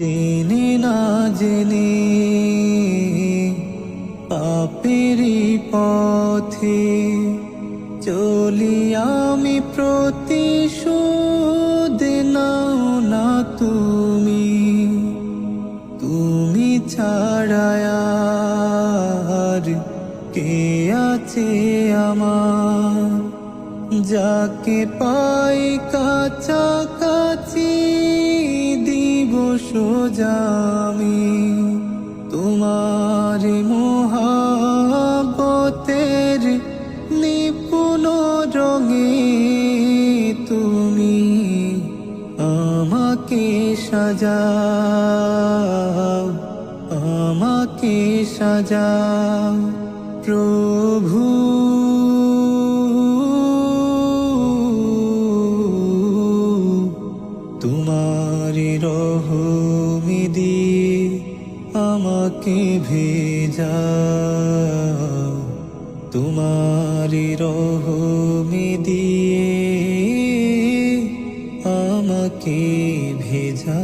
জেনে না জেনে পাপেরি পথে চলি আমি প্রতিশোধ নাও না তুমি। তুমি ছাড়ায়ার কে আছে আমার? যাকে পাই কাছাকাছি সোজামি তোমার মোহাবতের নিপুণ রঙে তুমি আমাকে সাজাও আমাকে সাজাও প্রভু। তোমার রহমি দিয়ে আমাকে ভেজা। তোমার রহমি দিয়ে আমাকে ভেজা।